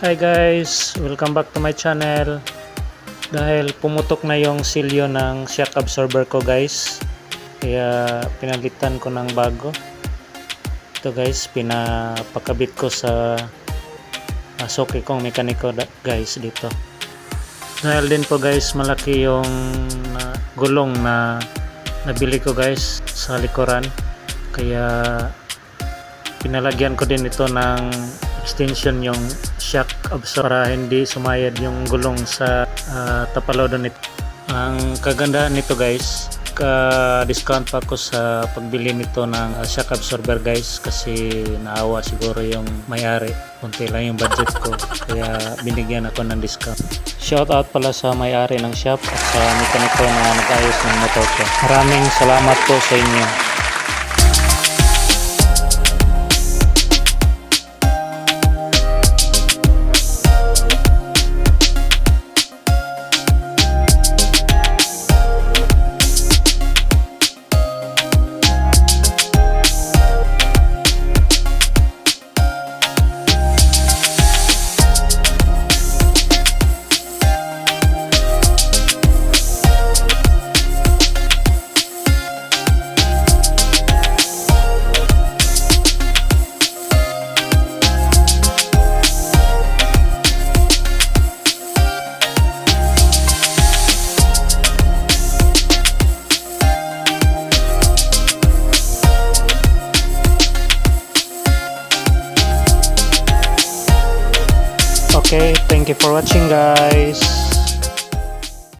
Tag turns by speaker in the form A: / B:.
A: Hi guys, welcome back to my channel. Dahil pumutok na yung silyo ng shock absorber ko guys. Kaya pinalitan ko ng bago. Ito guys, pinapakabit ko sa uh, soke kong mekaniko guys dito. Dahil din po guys, malaki yung gulong na nabili ko guys sa likuran. Kaya pinalagyan ko din ito ng extension yung shock absorber para hindi sumayad yung gulong sa uh, tapalodo nito. Ang kagandahan nito guys, ka-discount pa ako sa pagbili nito ng uh, shock absorber guys kasi naawa siguro yung may-ari. Kunti lang yung budget ko kaya binigyan ako ng discount. Shout out pala sa may-ari ng shop at sa mekaniko na nag-ayos ng motor ko. Maraming salamat po sa inyo. Okay, thank you for watching guys.